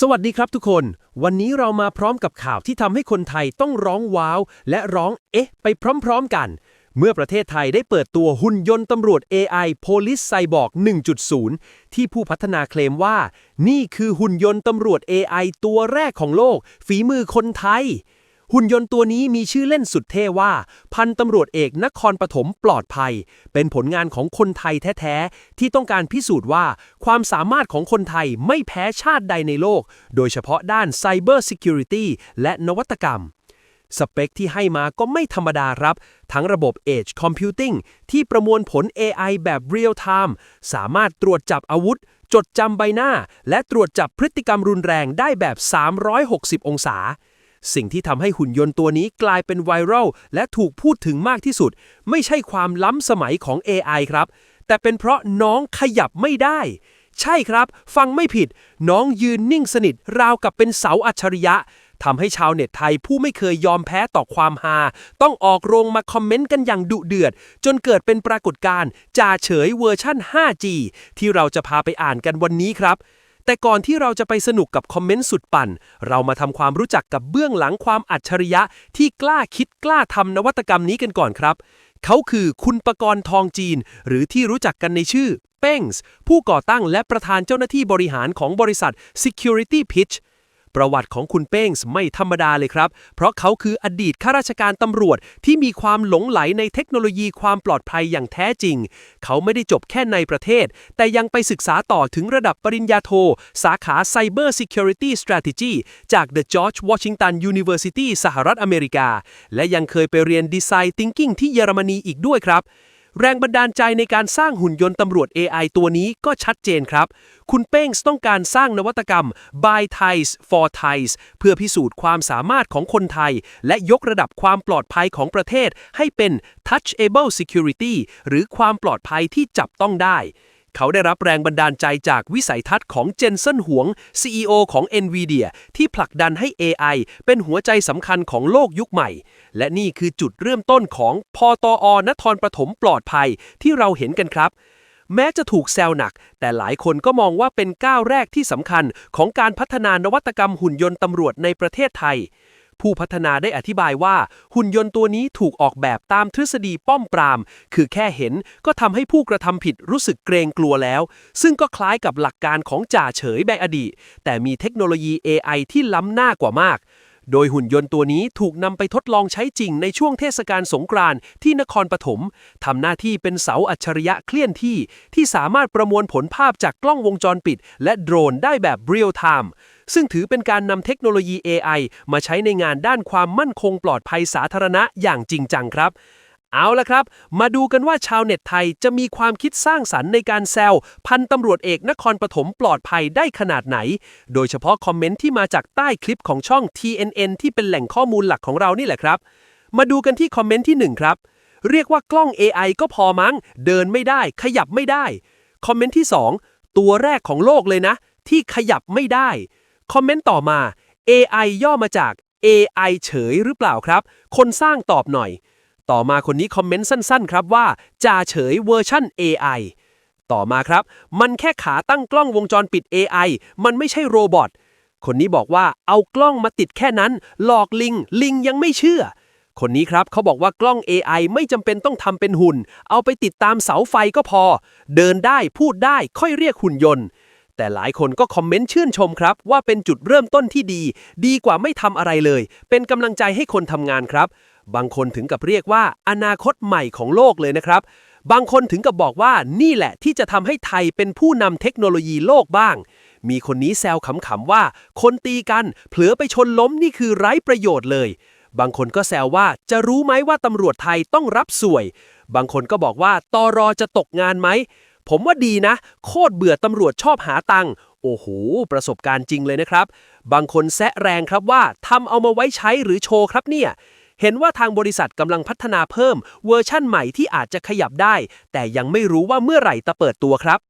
สวัสดีครับทุกคน วันนี้เรามาพร้อมกับข่าวที่ทำให้คนไทยต้องร้องว้าว และร้องเอ๊ะ ไปพร้อมๆกัน เมื่อประเทศไทยได้เปิดตัวหุ่นยนต์ตำรวจ AI Police Cyborg 1.0 ที่ผู้พัฒนาเคลมว่า นี่คือหุ่นยนต์ตำรวจ AI ตัวแรกของโลก ฝีมือคนไทย หุ่นยนต์ตัวนี้มีชื่อเล่นสุดเท่ว่า พันตำรวจเอกนครปฐมปลอดภัย เป็นผลงานของคนไทยแท้ๆ ที่ต้องการพิสูจน์ว่า ความสามารถของคนไทยไม่แพ้ชาติใดในโลก โดยเฉพาะด้าน Cyber Security และนวัตกรรม สเปคที่ให้มาก็ไม่ธรรมดาครับ ทั้งระบบ Edge Computing ที่ประมวลผล AI แบบ Real Time สามารถตรวจจับอาวุธ จดจำใบหน้า และตรวจจับพฤติกรรมรุนแรงได้แบบ 360 องศา สิ่งที่ทำให้หุ่นยนต์ตัวนี้กลายเป็นไวรัลและถูกพูดถึงมากที่สุด ไม่ใช่ความล้ำสมัยของ AI ครับ แต่เป็นเพราะน้องขยับไม่ได้ ใช่ครับ ฟังไม่ผิด น้องยืนนิ่งสนิทราวกับเป็นเสาอัจฉริยะทำให้ชาวเน็ตไทยผู้ไม่เคยยอมแพ้ต่อความฮาต้องออกโรงมาคอมเมนต์กันอย่างดุเดือด จนเกิดเป็นปรากฏการณ์จ่าเฉยเวอร์ชั่น 5G ที่เราจะพาไปอ่านกันวันนี้ครับ แต่ก่อนที่เราจะไปสนุกกับคอมเมนต์สุดปั่น เรามาทำความรู้จักกับเบื้องหลังความอัจฉริยะที่กล้าคิดกล้าทำนวัตกรรมนี้กันก่อนครับ เขาคือคุณประกรณ์ทองจีน หรือที่รู้จักกันในชื่อเป้งส์ผู้ก่อตั้งและประธานเจ้าหน้าที่บริหารของบริษัท Security Pitch ประวัติของคุณเป้งไม่ธรรมดาเลยครับ เพราะเขาคืออดีตข้าราชการตำรวจที่มีความหลงไหลในเทคโนโลยีความปลอดภัยอย่างแท้จริง เขาไม่ได้จบแค่ในประเทศ แต่ยังไปศึกษาต่อถึงระดับปริญญาโท สาขา Cyber Security Strategy จาก The George Washington University สหรัฐอเมริกา และยังเคยไปเรียน Design Thinking ที่เยอรมนีอีกด้วยครับ แรงบันดาลใจในการสร้างหุ่นยนต์ตำรวจ AI ตัวนี้ก็ชัดเจนครับ คุณเป้งต้องการสร้างนวัตกรรม by Thais for Thais เพื่อพิสูจน์ความสามารถของคนไทย และยกระดับความปลอดภัยของประเทศให้เป็น touchable security หรือความปลอดภัยที่จับต้องได้ เขาได้รับแรงบันดาลใจจากวิสัยทัศน์ของเจนเซนหวง CEO ของ NVIDIA ที่ผลักดันให้ AI เป็นหัวใจสำคัญของโลกยุคใหม่ และนี่คือจุดเริ่มต้นของพอตอนครปฐมปลอดภัยที่เราเห็นกันครับ แม้จะถูกแซวหนัก แต่หลายคนก็มองว่าเป็นก้าวแรกที่สำคัญของการพัฒนานวัตกรรมหุ่นยนต์ตำรวจในประเทศไทย ผู้พัฒนาได้อธิบายว่า หุ่นยนต์ตัวนี้ถูกออกแบบตามทฤษฎีป้อมปราม คือแค่เห็นก็ทำให้ผู้กระทำผิดรู้สึกเกรงกลัวแล้ว ซึ่งก็คล้ายกับหลักการของจ่าเฉยแบกอดีต แต่มีเทคโนโลยี AI ที่ล้ำหน้ากว่ามาก โดยหุ่นยนต์ตัวนี้ถูกนำไปทดลองใช้จริงในช่วงเทศกาลสงกรานต์ที่นครปฐมทำหน้าที่เป็นเสาอัจฉริยะเคลื่อนที่ ที่สามารถประมวลผลภาพจากกล้องวงจรปิด และโดรนได้แบบเรียลไทม์ซึ่งถือเป็นการนำเทคโนโลยี AI มาใช้ในงานด้านความมั่นคงปลอดภัยสาธารณะอย่างจริงจังครับ เอาละครับ มาดูกันว่าชาวเน็ตไทยจะมีความคิดสร้างสรรค์ในการแซวพันตำรวจเอกนครปฐมปลอดภัยได้ขนาดไหน โดยเฉพาะคอมเมนต์ที่มาจากใต้คลิปของช่อง TNN ที่เป็นแหล่งข้อมูลหลักของเรานี่แหละครับ มาดูกันที่คอมเมนต์ที่ 1 ครับ เรียกว่ากล้อง AI ก็พอมั้ง เดินไม่ได้ ขยับไม่ได้ คอมเมนต์ที่ 2 ตัวแรกของโลกเลยนะ ที่ขยับไม่ได้ คอมเมนต์ต่อมา AI ย่อมาจาก AI เฉยหรือเปล่าครับ คนสร้างตอบหน่อย ต่อมาคนนี้คอมเมนต์สั้นๆ ครับว่าจ่าเฉยเวอร์ชั่น AI ต่อมาครับ มันแค่ขาตั้งกล้องวงจรปิด AI มันไม่ใช่โรบอทคนนี้บอกว่าเอากล้องมาติดแค่นั้น หลอกลิง ลิงยังไม่เชื่อ คนนี้ครับเขาบอกว่ากล้อง AI ไม่จำเป็นต้องทำเป็นหุ่น เอาไปติดตามเสาไฟก็พอ เดินได้พูดได้ค่อยเรียกหุ่นยนต์ แต่หลายคนก็คอมเมนต์ชื่นชมครับ ว่าเป็นจุดเริ่มต้นที่ดี ดีกว่าไม่ทำอะไรเลย เป็นกำลังใจให้คนทำงานครับ บางคนถึงกับเรียกว่าอนาคตใหม่ของโลกเลยนะครับ บางคนถึงกับบอกว่านี่แหละที่จะทำให้ไทยเป็นผู้นำเทคโนโลยีโลกบ้าง มีคนนี้แซวขำๆว่า คนตีกันเผลอไปชนล้มนี่คือไร้ประโยชน์เลย บางคนก็แซวว่าจะรู้ไหมว่าตำรวจไทยต้องรับสวย บางคนก็บอกว่าตอรอจะตกงานไหมผมว่าดีนะ โคตรเบื่อตำรวจชอบหาตังค์โอ้โห ประสบการณ์จริงเลยนะครับ บางคนแซะแรงครับว่าทำเอามาไว้ใช้หรือโชว์ครับเนี่ย เห็นว่าทางบริษัทกำลังพัฒนาเพิ่มเวอร์ชั่นใหม่ที่อาจจะขยับได้ แต่ยังไม่รู้ว่าเมื่อไหร่จะเปิดตัวครับ